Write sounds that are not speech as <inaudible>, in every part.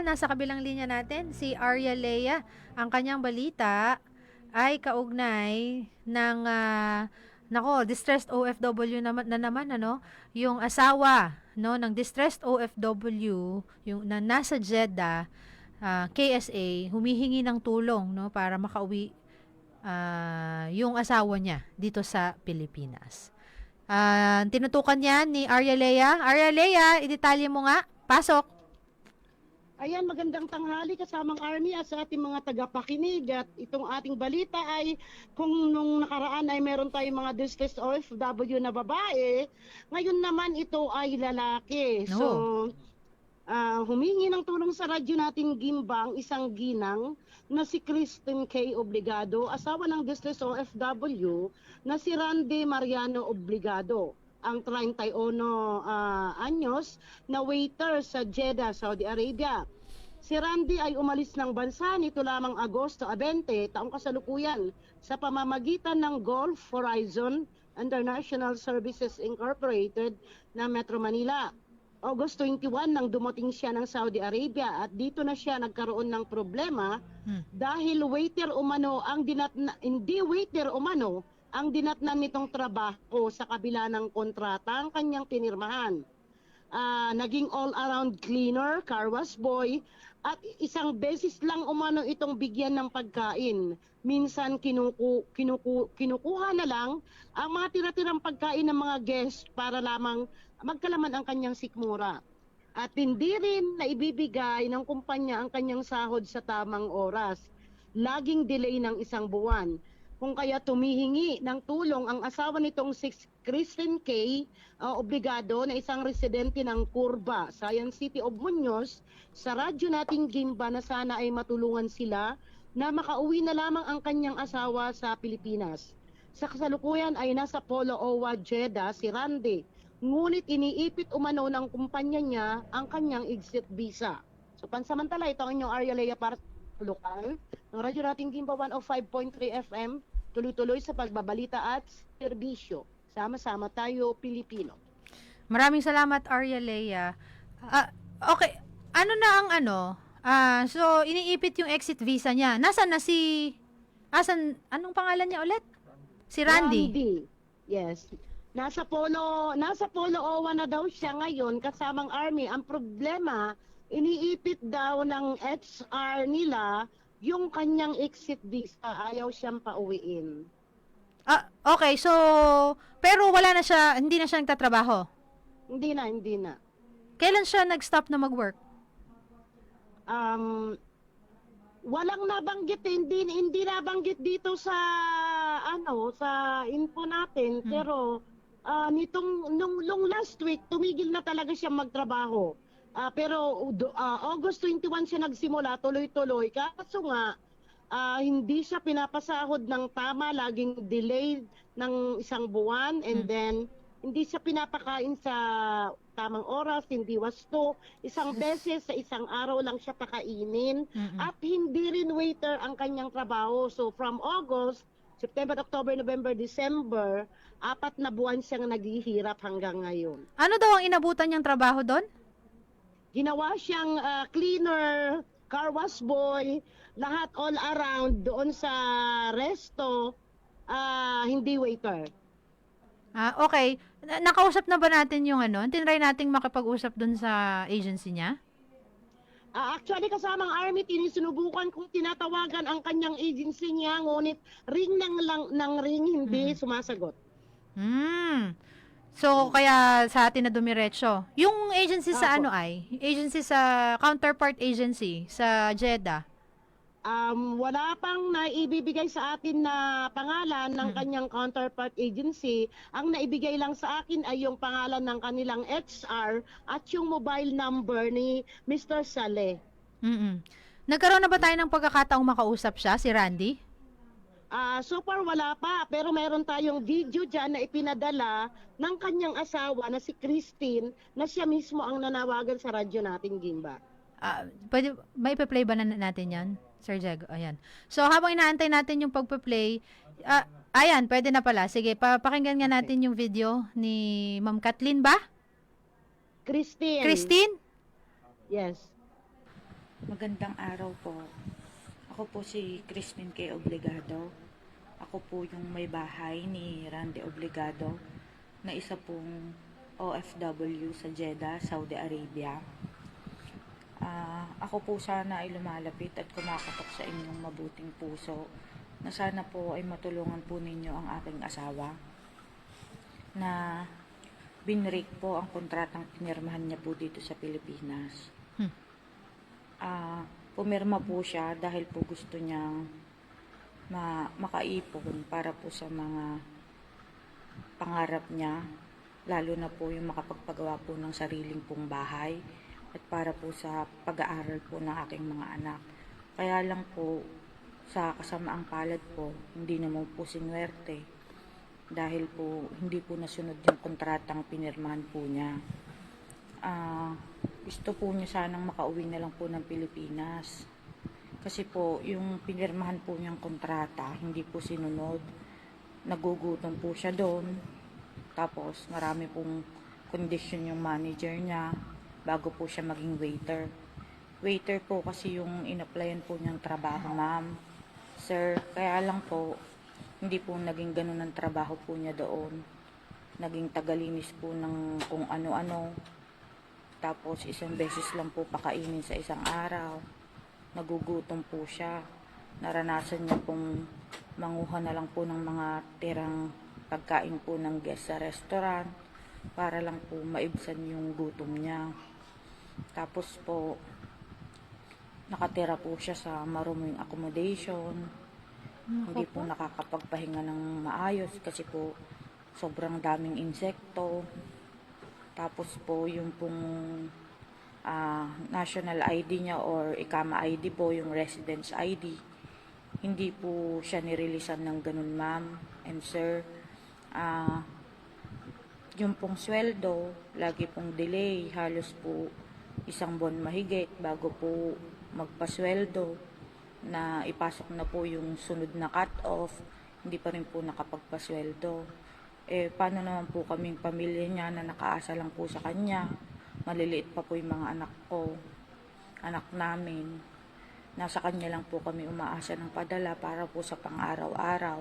Nasa kabilang linya natin, si Arya Lea. Ang kanyang balita ay kaugnay ng, ah, nako, distressed OFW naman, na naman, ano, yung asawa, no, ng distressed OFW, yung na nasa Jeddah, ah, KSA, humihingi ng tulong, no, para makauwi ah, yung asawa niya dito sa Pilipinas. Ah, tinutukan yan ni Arya Lea. Arya Lea, idetalye mo nga. Pasok. Ayan, magandang tanghali kasamang Army at sa ating mga tagapakinig at itong ating balita ay kung nung nakaraan ay meron tayong mga distressed OFW na babae, ngayon naman ito ay lalaki. No. So, ah, humingi ng tulong sa radyo nating Gimbang, isang ginang na si Kristen K. Obligado, asawa ng distressed OFW na si Randy Mariano Obligado ang 31 ah, anyos na waiter sa Jeddah, Saudi Arabia. Si Randy ay umalis ng bansa nito lamang Agosto 20, taong kasalukuyan, sa pamamagitan ng Gulf Horizon International Services Incorporated na Metro Manila. August 21 nang dumating siya ng Saudi Arabia at dito na siya nagkaroon ng problema Hmm. dahil waiter umano ang dinat hindi waiter umano ang dinatnan nitong trabaho sa kabila ng kontrata ang kanyang pinirmahan uh, naging all-around cleaner, car wash boy, at isang beses lang umano itong bigyan ng pagkain. Minsan kinuku, kinuku, kinukuha na lang ang mga tira-tirang pagkain ng mga guest para lamang magkalaman ang kanyang sikmura. At hindi rin na ibibigay ng kumpanya ang kanyang sahod sa tamang oras. Laging delay ng isang buwan. Kung kaya tumihingi ng tulong ang asawa nitong 6 Christine K. Uh, obligado na isang residente ng Curva, Science City of Muñoz, sa radyo nating Gimba na sana ay matulungan sila na makauwi na lamang ang kanyang asawa sa Pilipinas. Sa kasalukuyan ay nasa Polo Owa, Jeddah si Randy, ngunit iniipit umano ng kumpanya niya ang kanyang exit visa. So pansamantala, ito ang inyong Arya Lea para lokal ng radyo nating Gimba 105.3 FM, tuloy-tuloy sa pagbabalita at serbisyo. Sama-sama tayo, Pilipino. Maraming salamat, Arya Lea. Ah, okay, ano na ang ano? Ah, so, iniipit yung exit visa niya. Nasaan na si... Asan, anong pangalan niya ulit? Si Randy. Yes. Nasa Polo, nasa Polo Owa na daw siya ngayon kasamang army. Ang problema, iniipit daw ng HR nila yung kanyang exit visa. Ayaw siyang pauwiin. Ah, okay, so, pero wala na siya, hindi na siya nagtatrabaho. Hindi na, hindi na. Kailan siya nag-stop na mag-work? Um, walang nabanggit, hindi hindi nabanggit dito sa ano, sa info natin, Hmm. pero ah, nitong nung, nung last week tumigil na talaga siya magtrabaho. Ah, pero ah, August 21 siya nagsimula tuloy-tuloy kaso nga ah, hindi siya pinapasahod ng tama, laging delayed ng isang buwan and Hmm. then hindi siya pinapakain sa tamang oras, hindi wasto. Isang beses sa isang araw lang siya pakainin. Mm-mm. At hindi rin waiter ang kanyang trabaho. So from August, September, October, November, December, apat na buwan siyang naghihirap hanggang ngayon. Ano daw ang inabutan niyang trabaho doon? Ginawa siyang ah, cleaner, car wash boy, lahat all around doon sa resto, ah, hindi waiter. Ah, okay. Na- nakausap na ba natin yung ano? Tinry nating makipag-usap doon sa agency niya? Ah, actually, kasamang army, tinisinubukan kong tinatawagan ang kanyang agency niya, ngunit ring ng, lang, ng ring, hindi Mhm. sumasagot. Hmm. So, kaya sa atin na dumiretso. Yung agency sa Apo. ano ay? Agency sa counterpart agency sa Jeddah. Um, wala pang naibibigay sa atin na pangalan ng Mm. kanyang counterpart agency. Ang naibigay lang sa akin ay yung pangalan ng kanilang HR at yung mobile number ni Mr. Saleh. Mm Nagkaroon na ba tayo ng pagkakataong makausap siya, si Randy? Ah, so far wala pa, pero meron tayong video dyan na ipinadala ng kanyang asawa na si Christine na siya mismo ang nanawagan sa radyo nating Gimba. Ah, pwede, may play ba na natin yan? Sir Diego, ayan. So, habang inaantay natin yung pagpe-play, ah, ayan, pwede na pala. Sige, papakinggan nga natin yung video ni Ma'am Kathleen ba? Christine. Christine? Yes. Magandang araw po. Ako po si Crispin K. Obligado. Ako po yung may bahay ni Randy Obligado na isa pong OFW sa Jeddah, Saudi Arabia. Ah, ako po sana ay lumalapit at kumakatok sa inyong mabuting puso na sana po ay matulungan po ninyo ang aking asawa na binrake po ang kontratang pinirmahan niya po dito sa Pilipinas. Hmm. Ah, pumirma po siya dahil po gusto niyang ma makaipon para po sa mga pangarap niya, lalo na po yung makapagpagawa po ng sariling pong bahay at para po sa pag-aaral po ng aking mga anak. Kaya lang po, sa kasamaang palad po, hindi naman po sinwerte dahil po hindi po nasunod yung kontratang pinirmahan po niya. Ah, gusto po niya sanang makauwi na lang po ng Pilipinas. Kasi po, yung pinirmahan po niyang kontrata, hindi po sinunod. Nagugutom po siya doon. Tapos, marami pong condition yung manager niya bago po siya maging waiter. Waiter po kasi yung in-applyan po niyang trabaho, ma'am. Sir, kaya lang po, hindi po naging ganun ang trabaho po niya doon. Naging tagalinis po ng kung ano-ano. Tapos isang beses lang po pakainin sa isang araw. Nagugutom po siya. Naranasan niya pong manguha na lang po ng mga tirang pagkain po ng guest sa restaurant para lang po maibsan yung gutom niya. Tapos po, nakatira po siya sa maruming accommodation. Hindi po nakakapagpahinga ng maayos kasi po sobrang daming insekto. Tapos po yung pong ah, national ID niya or ikama ID po, yung residence ID. Hindi po siya nirelisan ng ganun ma'am and sir. Ah, yung pong sweldo, lagi pong delay, halos po isang buwan mahigit bago po magpasweldo na ipasok na po yung sunod na cut-off, hindi pa rin po nakapagpasweldo. Eh, paano naman po kaming pamilya niya na nakaasa lang po sa kanya? Maliliit pa po yung mga anak ko, anak namin. Nasa kanya lang po kami umaasa ng padala para po sa pang-araw-araw.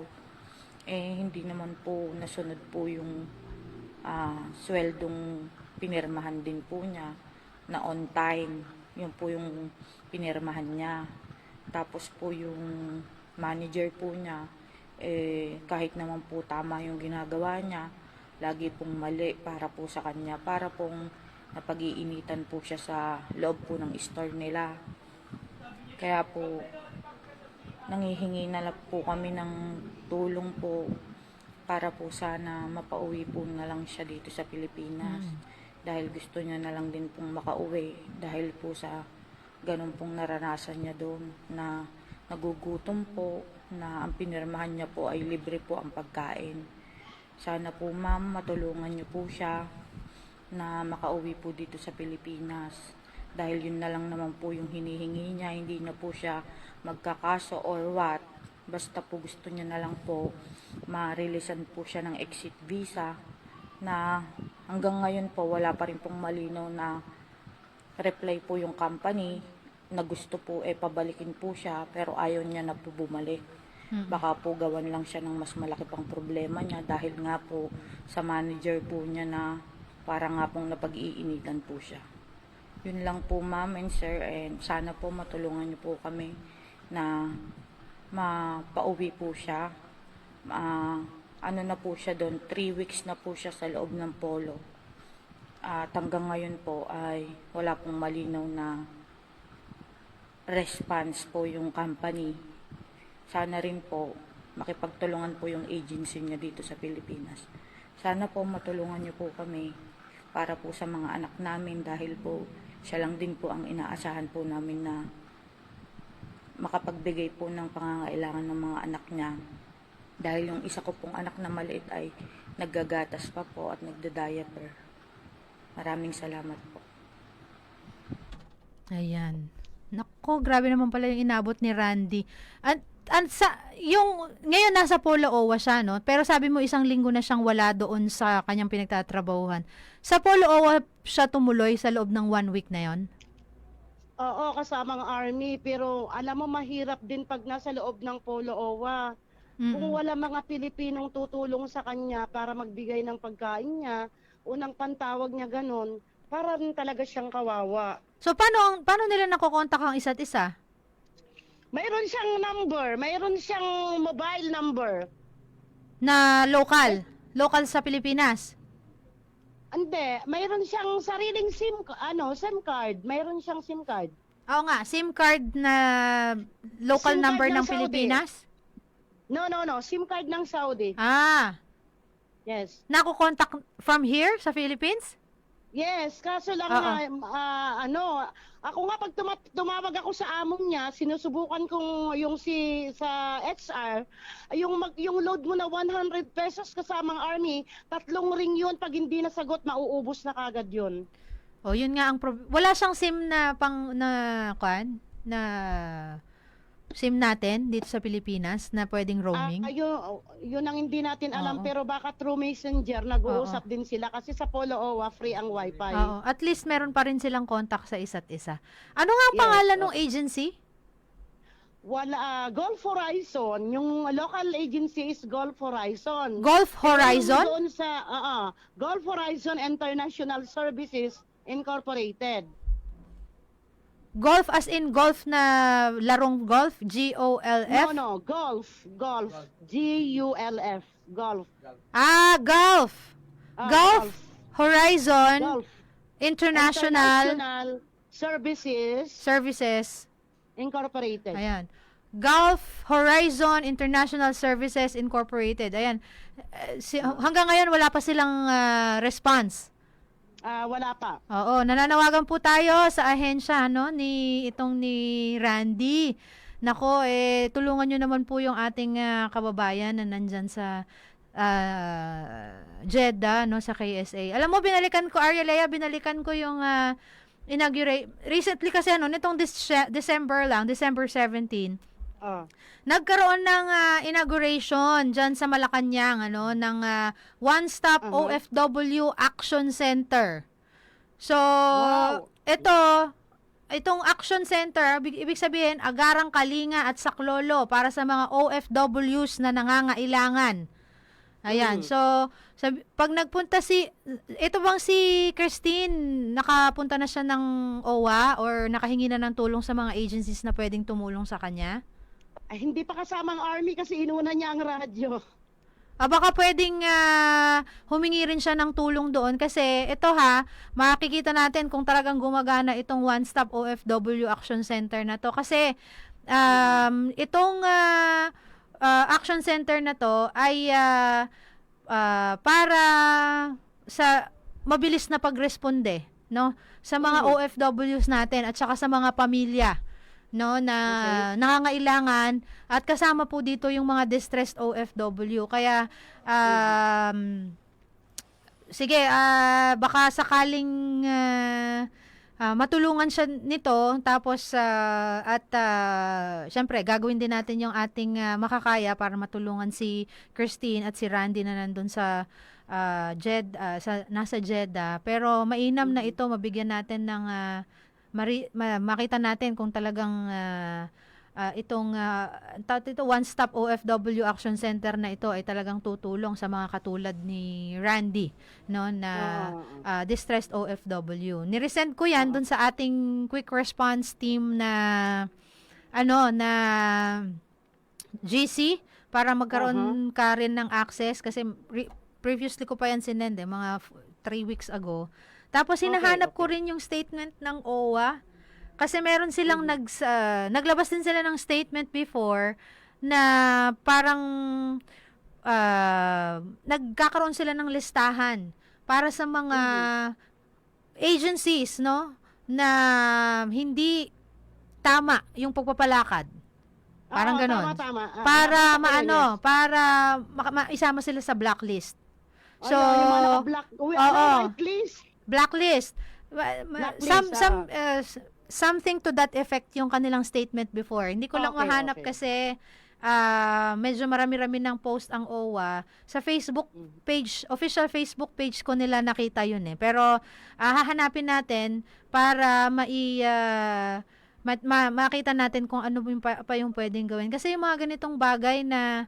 Eh, hindi naman po nasunod po yung ah, sweldong pinirmahan din po niya na on time. Yun po yung pinirmahan niya. Tapos po yung manager po niya, eh, kahit naman po tama yung ginagawa niya, lagi pong mali para po sa kanya, para pong napag-iinitan po siya sa loob po ng store nila. Kaya po, nangihingi na lang po kami ng tulong po para po sana mapauwi po na lang siya dito sa Pilipinas. Dahil gusto niya na lang din pong makauwi dahil po sa ganun pong naranasan niya doon na nagugutom po, na ang pinirmahan niya po ay libre po ang pagkain. Sana po ma'am, matulungan niyo po siya na makauwi po dito sa Pilipinas. Dahil yun na lang naman po yung hinihingi niya, hindi na po siya magkakaso or what. Basta po gusto niya na lang po ma-releasean po siya ng exit visa na hanggang ngayon po wala pa rin pong malinaw na reply po yung company na gusto po eh pabalikin po siya pero ayaw niya na po bumalik. Baka po gawan lang siya ng mas malaki pang problema niya dahil nga po sa manager po niya na para nga pong napag-iinitan po siya. Yun lang po ma'am and sir and sana po matulungan niyo po kami na mapauwi po siya. Ah, ano na po siya doon, 3 weeks na po siya sa loob ng polo. At hanggang ngayon po ay wala pong malinaw na response po yung company. Sana rin po makipagtulungan po yung agency niya dito sa Pilipinas. Sana po matulungan niyo po kami para po sa mga anak namin dahil po siya lang din po ang inaasahan po namin na makapagbigay po ng pangangailangan ng mga anak niya. Dahil yung isa ko pong anak na maliit ay naggagatas pa po at nagda-diaper. Maraming salamat po. Ayan. Nako, grabe naman pala yung inabot ni Randy. At, at sa, yung, ngayon nasa Polo Owa siya, no? Pero sabi mo isang linggo na siyang wala doon sa kanyang pinagtatrabahuhan. Sa Polo Owa siya tumuloy sa loob ng one week na yon? Oo, kasamang army. Pero alam mo, mahirap din pag nasa loob ng Polo OWA. Kung Mm-mm. wala mga Pilipinong tutulong sa kanya para magbigay ng pagkain niya, unang pantawag niya ganun, para rin talaga siyang kawawa. So paano paano nila nakokontak ang isa't isa? Mayroon siyang number, mayroon siyang mobile number. Na local, local sa Pilipinas. Hindi, mayroon siyang sariling SIM, ano, SIM card. Mayroon siyang SIM card. Oo nga, SIM card na local SIM card number ng ng Saudi. Pilipinas? No, no, no, SIM card ng Saudi. Ah, Yes. nakokontak from here sa Philippines? Yes, kaso lang Oo. nga, ah, ano, ako nga pag tuma- tumawag ako sa among niya, sinusubukan kong yung si sa XR, yung mag, yung load mo na 100 pesos kasamang army, tatlong ring yun pag hindi nasagot mauubos na kagad yun. Oh, yun nga ang prob- wala siyang SIM na pang na kwan na SIM natin dito sa Pilipinas na pwedeng roaming. Ah, yun, yun ang hindi natin alam Oo. pero baka through messenger nag-uusap din sila kasi sa Polo OWA free ang wifi. Oo, at least meron pa rin silang contact sa isa't isa. Ano nga ang Yes, pangalan ng agency? Wala ah, Gulf Horizon, yung local agency is Gulf Horizon. Gulf Horizon? Doon sa oo, Gulf Horizon International Services Incorporated. Golf as in golf na larong golf? G-O-L-F? No, no, Gulf, Gulf, G-U-L-F, Gulf. Ah, Gulf. Ah, Gulf Horizon Gulf. International, International Services Services. Incorporated. Ayan. Gulf Horizon International Services Incorporated. Ayan. Eh, si- hanggang ngayon wala pa silang ah, response. Ah, wala pa. Oo, nananawagan po tayo sa ahensya no ni itong ni Randy. Nako, eh tulungan niyo naman po yung ating ah, kababayan na nandyan sa ah, Jeddah no sa KSA. Alam mo binalikan ko Arya Lea, binalikan ko yung ah, inaugurate recently kasi ano nitong Dece- December lang, December 17. Ah. Nagkaroon ng ah, inauguration dyan sa Malacanang ano ng ah, One Stop Aha. OFW Action Center. So, Wow. ito itong Action Center, ibig, ibig sabihin agarang kalinga at saklolo para sa mga OFWs na nangangailangan. Ayan. Mm. So, sabi, pag nagpunta si ito bang si Christine nakapunta na siya ng OWA or nakahingi na ng tulong sa mga agencies na pwedeng tumulong sa kanya? Ay, hindi pa kasamang army kasi inuna niya ang radyo. Ah, baka pwedeng ah, humingi rin siya ng tulong doon kasi ito ha, makikita natin kung talagang gumagana itong One Stop OFW Action Center na to kasi um, itong ah, ah, action center na to ay ah, ah, para sa mabilis na pagresponde no sa mga Mm. OFWs natin at saka sa mga pamilya no na nangangailangan at kasama po dito yung mga distressed OFW kaya um sige ah, baka sakaling ah, ah, matulungan siya nito tapos ah, at ah, syempre gagawin din natin yung ating ah, makakaya para matulungan si Christine at si Randy na nandun sa ah, Jed ah, sa nasa Jeddah. Pero mainam na ito mabigyan natin ng ah, mari- ma- makita natin kung talagang ah, ah, itong ah, tawag ito one stop OFW action center na ito ay talagang tutulong sa mga katulad ni Randy no na Ah, ah, distressed OFW. Niresend ko 'yan dun sa ating quick response team na ano na GC para magkaroon ka rin ng access kasi re- previously ko pa yan sinend eh, mga 3 weeks ago. Tapos Okay, hinahanap ko okay. rin yung statement ng OWA kasi meron silang nags, ah, naglabas din sila ng statement before na parang ah, nagkakaroon sila ng listahan para sa mga agencies no na hindi tama yung pagpapalakad. Parang Oo, ganon. Tama, tama. Ah, Para ko yun, maano, yes. para maka- maisama sila sa blacklist. Ay, So, oo, yung mga naka-black, uy, oo. ano, whitelist. Blacklist. Blacklist, some some oo. uh, something to that effect yung kanilang statement before. Hindi ko lang Okay, mahanap okay. kasi ah, medyo marami-rami ng post ang OWA sa Facebook page, official Facebook page ko nila nakita yun eh. Pero ah, hahanapin natin para mai ah, ma- ma- makita natin kung ano pa, pa yung pwedeng gawin. Kasi yung mga ganitong bagay na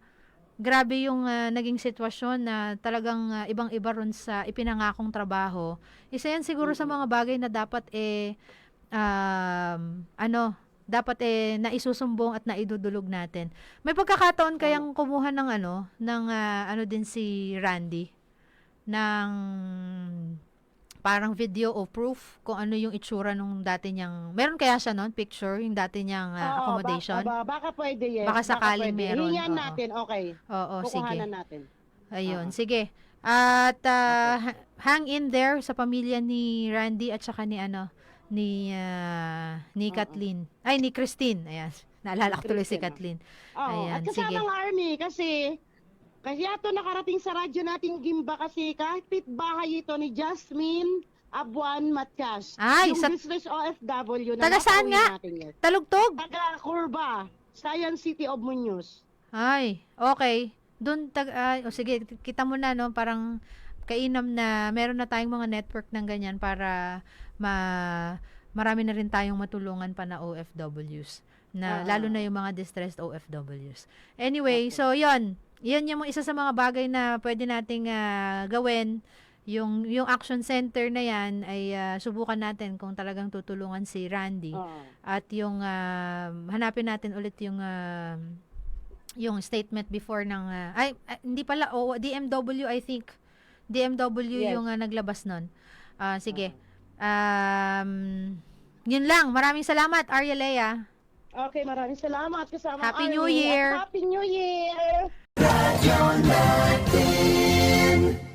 grabe yung ah, naging sitwasyon na talagang ah, ibang-iba ron sa ipinangakong trabaho. Isa yan siguro sa mga bagay na dapat eh um, ano, dapat eh naisusumbong at naidudulog natin. May pagkakataon kayang kumuha ng ano, ng ah, ano din si Randy ng parang video o proof kung ano yung itsura nung dati niyang meron kaya siya noon picture yung dati niyang Oo, accommodation Baka, baka pwede yes. Baka sakaling pwede. meron, Hingian oo. natin, okay. oo sige Kukuhanan natin. Ayun, Oo. sige. At ah, ha- hang in there sa pamilya ni Randy at saka ni ano ni ah, ni Oo. Kathleen. Ay ni Christine. Ayan. <laughs> Naalala ko tuloy si Christine, Kathleen. Oo, Ayan, at kasama sige. ang army kasi kaya to nakarating sa radyo nating Gimba kasi kahit bahay ito ni Jasmine Abuan Matias. Ay, yung sa- business OFW na Taga saan nga? Talugtog. Taga Curva, Science City of Muñoz. Ay, okay. Doon tag ay, o sige, kita mo na no, parang kainam na meron na tayong mga network ng ganyan para ma marami na rin tayong matulungan pa na OFWs na Ah. lalo na yung mga distressed OFWs. Anyway, so 'yon. 'Yan yung isa sa mga bagay na pwede nating ah, gawin. Yung yung action center na 'yan ay ah, subukan natin kung talagang tutulungan si Randy Oo. at yung ah, hanapin natin ulit yung ah, yung statement before ng ah, ay ah, hindi pala oh, DMW I think DMW Yes. yung ah, naglabas nun. Ah, sige. Um, yun lang. Maraming salamat, Arya Lea. Okay, maraming salamat kasama Happy New Army. Year. At Happy New Year! Radio Latin.